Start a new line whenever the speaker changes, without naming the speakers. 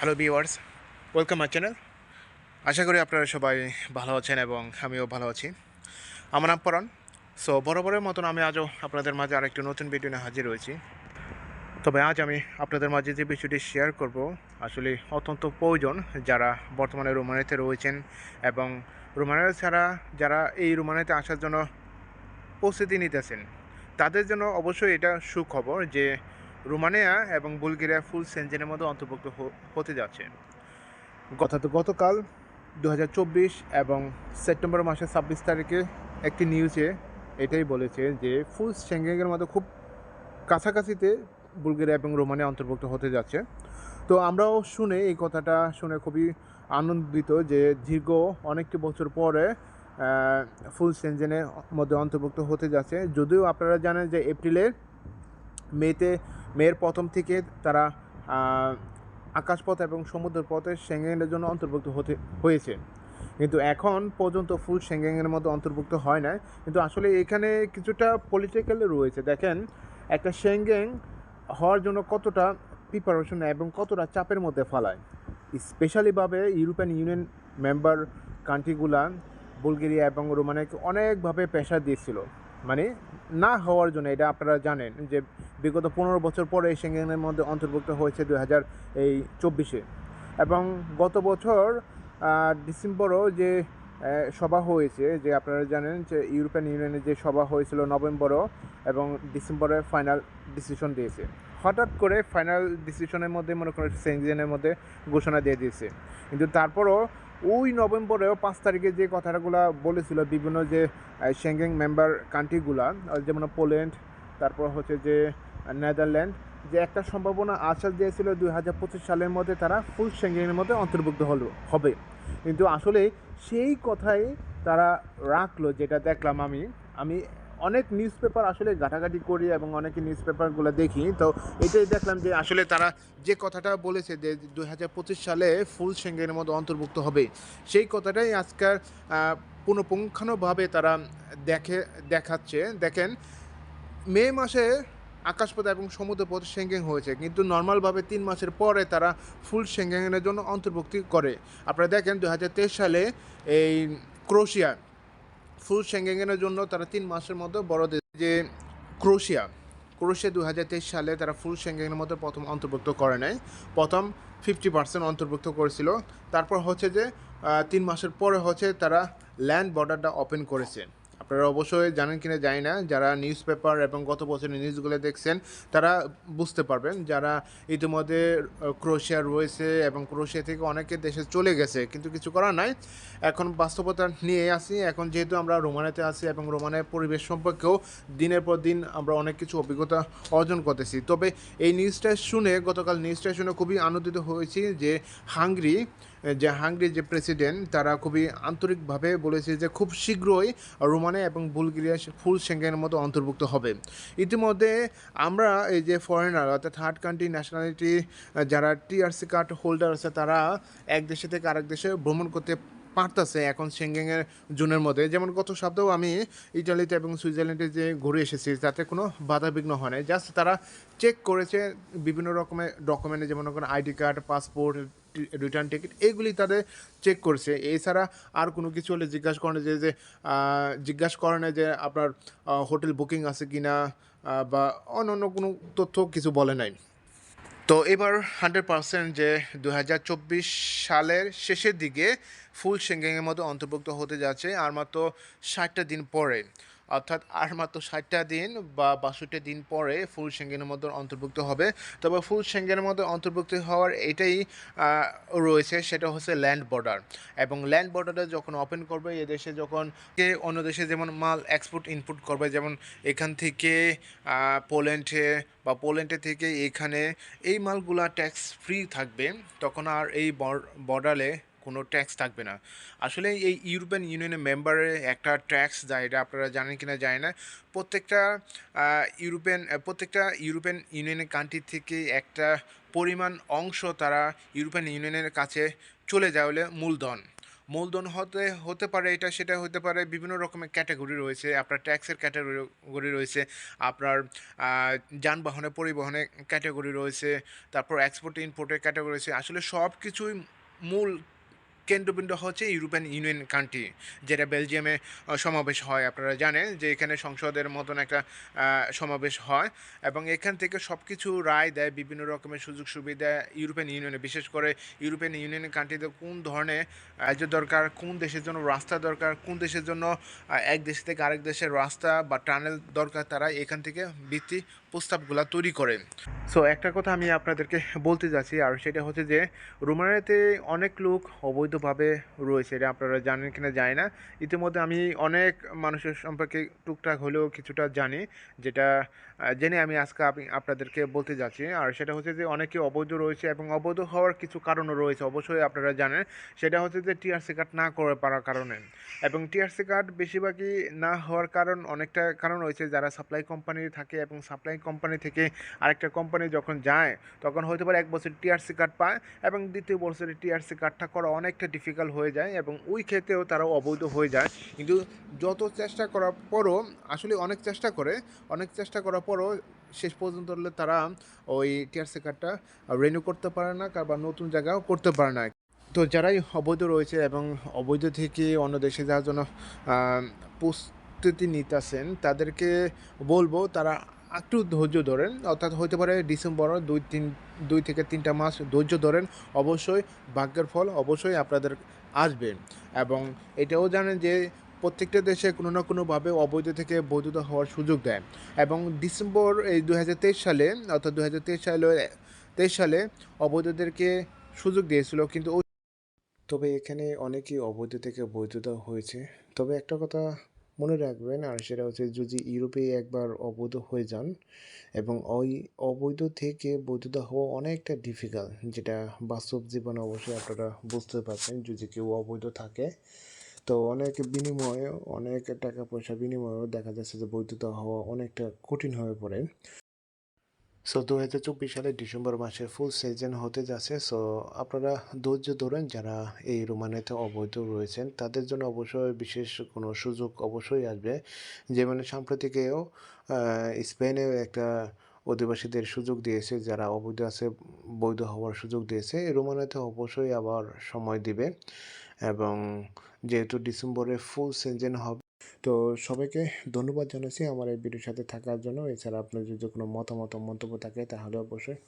Hello viewers welcome my channel আশা করি আপনারা সবাই ভালো আছেন এবং আমিও ভালো আছি। আমার নাম পরাণ। সো বরাবরের মতন আমি আজও আপনাদের মাঝে আরেকটি নতুন ভিডিও নিয়ে হাজির হয়েছি। তবে আজ আমি আপনাদের মাঝে যে বিষয়টি শেয়ার করব, আসলে অত্যন্ত প্রয়োজন যারা বর্তমানে রোমানিতে রয়েছেন এবং রোমানিয়া ছাড়া যারা এই রোমানিতে আসার জন্য প্রস্তুতি নিতেছেন, তাদের জন্য অবশ্যই এটা সুখবর যে রোমানিয়া এবং বুলগেরিয়া ফুল সেঞ্জেনের মধ্যে অন্তর্ভুক্ত হতে যাচ্ছে। কথা তো গতকাল দু হাজার চব্বিশ এবং সেপ্টেম্বর মাসের ছাব্বিশ তারিখে একটি নিউজে এটাই বলেছে যে, ফুল সেঙ্গেনের মধ্যে খুব কাছাকাছিতে বুলগেরিয়া এবং রোমানিয়া অন্তর্ভুক্ত হতে যাচ্ছে। তো আমরাও শুনে এই কথাটা শুনে খুবই আনন্দিত যে, দীর্ঘ অনেকটি বছর পরে ফুল সেঞ্জেনের মধ্যে অন্তর্ভুক্ত হতে যাচ্ছে। যদিও আপনারা জানেন যে, এপ্রিলের মেতে মেয়ের প্রথম থেকে তারা আকাশপথ এবং সমুদ্রপথে সেঙ্গেনের জন্য অন্তর্ভুক্ত হতে, হয়েছে। কিন্তু এখন পর্যন্ত ফুল সেঙ্গেনের মধ্যে অন্তর্ভুক্ত হয় না কিন্তু আসলে এখানে কিছুটা পলিটিক্যাল রয়েছে। দেখেন, একটা সেঙ্গেন হওয়ার জন্য কতটা প্রিপারেশন এবং কতটা চাপের মধ্যে ফেলায়। স্পেশালিভাবে ইউরোপিয়ান ইউনিয়ন মেম্বার কান্ট্রিগুলা বুলগেরিয়া এবং রোমানিয়াকে অনেকভাবে প্রেশার দিয়েছিল। মানে না হওয়ার জন্য, এটা আপনারা জানেন যে বিগত পনেরো বছর পরে সেঙ্গেনের মধ্যে অন্তর্ভুক্ত হয়েছে দু হাজার এই চব্বিশে। এবং গত বছর ডিসেম্বরও যে সভা হয়েছে, যে আপনারা জানেন যে ইউরোপিয়ান ইউনিয়নের যে সভা হয়েছিল নভেম্বরও এবং ডিসেম্বরে ফাইনাল ডিসিশন দিয়েছে। হঠাৎ করে ফাইনাল ডিসিশনের মধ্যে, মনে করেন সেঞ্জেনের মধ্যে ঘোষণা দিয়ে দিয়েছে। কিন্তু তারপরও ওই নভেম্বরেও পাঁচ তারিখে যে কথাগুলো বলেছিল বিভিন্ন যে সেঙ্গেং মেম্বার কান্ট্রিগুলা যেমন পোল্যান্ড তারপর হচ্ছে যে নেদারল্যান্ড, যে একটা সম্ভাবনা আশ্বাস দিয়েছিল দুই হাজার পঁচিশ সালের মধ্যে তারা ফুল সেঙ্গেনের মধ্যে অন্তর্ভুক্ত হলো, হবে। কিন্তু আসলে সেই কথাই তারা রাখল যেটা দেখলাম আমি। আমি অনেক নিউজ পেপার আসলে ঘাটাঘাটি করি এবং অনেক নিউজ পেপারগুলো দেখি। তো এটাই দেখলাম যে আসলে তারা যে কথাটা বলেছে যে দুই হাজার পঁচিশ সালে ফুল সেঙ্গেনের মধ্যে অন্তর্ভুক্ত হবে, সেই কথাটাই আজকাল পুনঃপুঙ্খানুভাবে তারা দেখে, দেখাচ্ছে। দেখেন, মে মাসে আকাশপথ এবং সমুদ্রপথ সেঙ্গেং হয়েছে, কিন্তু নর্মালভাবে তিন মাসের পরে তারা ফুল সেঙ্গেনের জন্য অন্তর্ভুক্তি করে। আপনারা দেখেন দু হাজার তেইশ সালে এই ক্রোশিয়া ফুল সেঙ্গেনের জন্য তারা তিন মাসের মধ্যে বড় দেশ, যে ক্রোশিয়া। ক্রোশিয়া দু হাজার তেইশ সালে তারা ফুল সেঙ্গেনের মধ্যে প্রথম অন্তর্ভুক্ত করে নেয় প্রথম ফিফটি পার্সেন্ট অন্তর্ভুক্ত করেছিল। তারপর হচ্ছে যে তিন মাসের পরে হচ্ছে তারা ল্যান্ড বর্ডারটা ওপেন করেছে। আপনারা অবশ্যই জানেন কিনা জানি না। যারা নিউজ পেপার এবং গত বছরের নিউজগুলো দেখছেন, তারা বুঝতে পারবেন যারা ইতিমধ্যে ক্রোশিয়া রয়েছে এবং ক্রোশিয়া থেকে অনেকে দেশে চলে গেছে, কিন্তু কিছু করার নাই। এখন বাস্তবতা নিয়ে আসি। এখন যেহেতু আমরা রোমানিয়াতে আছি এবং রোমানের পরিবেশ সম্পর্কেও দিনের পর দিন আমরা অনেক কিছু অভিজ্ঞতা অর্জন করতেছি। তবে এই নিউজটা শুনে, গতকাল নিউজটা শুনে খুবই আনন্দিত হয়েছি যে হাঙ্গরি যে হাঙ্গরি যে প্রেসিডেন্ট, তারা খুবই আন্তরিকভাবে বলেছে যে খুব শীঘ্রই রোমানিয়া এবং বুলগেরিয়া ফুল সেঙ্গেনের মতো অন্তর্ভুক্ত হবে। ইতিমধ্যে আমরা এই যে ফরেনার অর্থাৎ থার্ড কান্ট্রি ন্যাশনালিটি যারা টিআরসি কার্ড হোল্ডার আছে, তারা এক দেশে থেকে আরেক দেশে ভ্রমণ করতে পারতেছে এখন সেঙ্গেনের জোনের মধ্যে। যেমন গত সপ্তাহেও আমি ইটালিতে এবং সুইজারল্যান্ডে যে ঘুরে এসেছি, তাতে কোনো বাধা বিঘ্ন হয় নাই। জাস্ট তারা চেক করেছে বিভিন্ন রকমের ডকুমেন্টে যেমন ID card passport return ticket এগুলি তাদের চেক করছে। এছাড়া আর কোনো কিছু হলে জিজ্ঞাসা করে যে যে জিজ্ঞাসা করে যে আপনার হোটেল বুকিং আছে কি না বা অন্য অন্য কোনো তথ্য কিছু বলে নাই। তো এবার হান্ড্রেড পার্সেন্ট যে দু হাজার চব্বিশ সালের শেষের দিকে ফুল সেঙ্গেংয়ের মতো অন্তর্ভুক্ত হতে যাচ্ছে আর মাত্র ষাটটা দিন পরে। অর্থাৎ আর মাত্র ষাটটা দিন বা বাষট্টি দিন পরে ফুল সেঙ্গেনের মধ্যে অন্তর্ভুক্ত হবে। তবে ফুল সেঙ্গেনের মধ্যে অন্তর্ভুক্ত হওয়ার এটাই রয়েছে, সেটা হচ্ছে ল্যান্ড বর্ডার। এবং ল্যান্ড বর্ডারে যখন ওপেন করবে এ দেশে যখন কে অন্য দেশে যেমন মাল এক্সপোর্ট, ইনপুট করবে, যেমন এখান থেকে পোল্যান্ডে বা পোল্যান্ডে থেকে এখানে এই মালগুলা ট্যাক্স ফ্রি থাকবে, তখন আর এই বর্ডারে কোনো ট্যাক্স থাকবে না। আসলে এই ইউরোপিয়ান ইউনিয়নের মেম্বারের একটা ট্যাক্স যায়, এটা আপনারা জানেন কিনা জানি না। প্রত্যেকটা ইউরোপিয়ান প্রত্যেকটা ইউরোপিয়ান ইউনিয়নের কান্ট্রি থেকে একটা পরিমাণ অংশ তারা ইউরোপিয়ান ইউনিয়নের কাছে চলে যায় হলে মূলধন। মূলধন হতে হতে পারে এটা, সেটা হতে পারে বিভিন্ন রকমের ক্যাটাগরি রয়েছে। আপনার ট্যাক্সের ক্যাটাগরি রয়েছে। আপনার যানবাহনে, পরিবহনে ক্যাটাগরি রয়েছে। তারপর এক্সপোর্ট ইম্পোর্টের ক্যাটাগরি রয়েছে। আসলে সব কিছুই মূল কেন্দ্রবিন্দু হচ্ছে ইউরোপিয়ান ইউনিয়ন কান্ট্রি যেটা বেলজিয়ামে সমাবেশ হয়। আপনারা জানেন যে এখানে সংসদের মতন একটা সমাবেশ হয় এবং এখান থেকে সব কিছু রায় দেয় বিভিন্ন রকমের সুযোগ সুবিধা ইউরোপিয়ান ইউনিয়নে। বিশেষ করে ইউরোপিয়ান ইউনিয়ন কান্ট্রিতে কোন ধরনের রাজ্য দরকার, কোন দেশের জন্য রাস্তা দরকার, কোন দেশের জন্য এক দেশ থেকে আরেক দেশের রাস্তা বা টানেল দরকার, তারা এখান থেকে ভিত্তি প্রস্তাবগুলো তৈরি করে সো একটা কথা আমি আপনাদেরকে বলতে যাচ্ছি, আর সেটা হচ্ছে যে রোমানিয়াতে অনেক লোক অবৈধভাবে রয়েছে, এটা আপনারা জানেন কিনা জানি না। ইতিমধ্যে আমি অনেক মানুষের সম্পর্কে টুকটাক হলেও কিছুটা জানি, যেটা জেনে আমি আজকে আপনি, আপনাদেরকে বলতে যাচ্ছি। আর সেটা হচ্ছে যে, অনেকে অবৈধ রয়েছে এবং অবৈধ হওয়ার কিছু কারণও রয়েছে, অবশ্যই আপনারা জানেন। সেটা হচ্ছে যে, টিআরসি কার্ড না করে পারার কারণে। এবং টিআরসি কার্ড বেশিরভাগই না হওয়ার কারণ, অনেকটা কারণ রয়েছে, যারা সাপ্লাই কোম্পানি থাকে এবং সাপ্লাই কোম্পানি থেকে আরেকটা কোম্পানি যখন যায়, তখন হতে পারে এক বছর টিআরসি কার্ড পায় এবং দ্বিতীয় বছরে টিআরসি কার্ডটা করা অনেকটা ডিফিকাল্ট হয়ে যায় এবং ওই ক্ষেত্রেও তারা অবৈধ হয়ে যায়। কিন্তু যত চেষ্টা করার পরও, আসলে অনেক চেষ্টা করে, অনেক চেষ্টা করার পরও শেষ পর্যন্ত হলে তারা ওই টিআরসি কার্ডটা রেনিউ করতে পারে না বা নতুন জায়গাও করতে পারে না। তো যারাই অবৈধ রয়েছে এবং অবৈধ থেকে অন্য দেশে যাওয়ার জন্য প্রস্তুতি নিতেছেন, তাদেরকে বলব তারা একটু ধৈর্য ধরেন, অর্থাৎ হতে পারে ডিসেম্বর দুই তিন, দুই থেকে তিনটা মাস ধৈর্য ধরেন, অবশ্যই ভাগ্যের ফল অবশ্যই আপনাদের আসবে। এবং এটাও জানেন যে প্রত্যেকটা দেশে কোনো না কোনোভাবে অবৈধ থেকে বৈধতা হওয়ার সুযোগ দেয়। এবং ডিসেম্বর এই দু হাজার তেইশ সালে, অর্থাৎ দুহাজার তেইশ সালে তেইশ সালে অবৈধদেরকে সুযোগ দিয়েছিল, কিন্তু তবে এখানে অনেকেই অবৈধ থেকে বৈধতা হয়েছে। তবে একটা কথা মনে রাখবেন, আর সেটা হচ্ছে যদি ইউরোপে একবার অবৈধ হয়ে যান এবং ওই অবৈধ থেকে বৈধতা হওয়া অনেকটা ডিফিকাল্ট যেটা বাস্তব জীবনে অবশ্যই আপনারা বুঝতে পারছেন যদি কেউ অবৈধ থাকে। তো অনেক বিনিময়ে, অনেক টাকা পয়সা বিনিময়েও দেখা যাচ্ছে যে বৈধতা হওয়া অনেকটা কঠিন হয়ে পড়ে। সো দু হাজার চব্বিশ সালের ডিসেম্বর মাসে ফুল সিজন হতে যাচ্ছে। সো আপনারা ধৈর্য ধরেন যারা এই রোমানিয়াতে অবৈধ রয়েছেন তাদের জন্য অবশ্যই বিশেষ কোনো সুযোগ অবশ্যই আসবে। যেমন সাম্প্রতিকেও আহ, স্পেনেও একটা অধিবাসীদের সুযোগ দিয়েছে যারা অবৈধ আছে বৈধ হওয়ার সুযোগ দিয়েছে। রোমানিয়াতে অবশ্যই আবার সময় দিবে এবং যেহেতু ডিসেম্বরে ফুল সিজন হবে তো সবাইকে ধন্যবাদ জানাচ্ছি আমার এই ভিডিওর সাথে থাকার জন্য। এছাড়া আপনার যদি কোনো মতামত, মন্তব্য থাকে, তাহলে অবশ্যই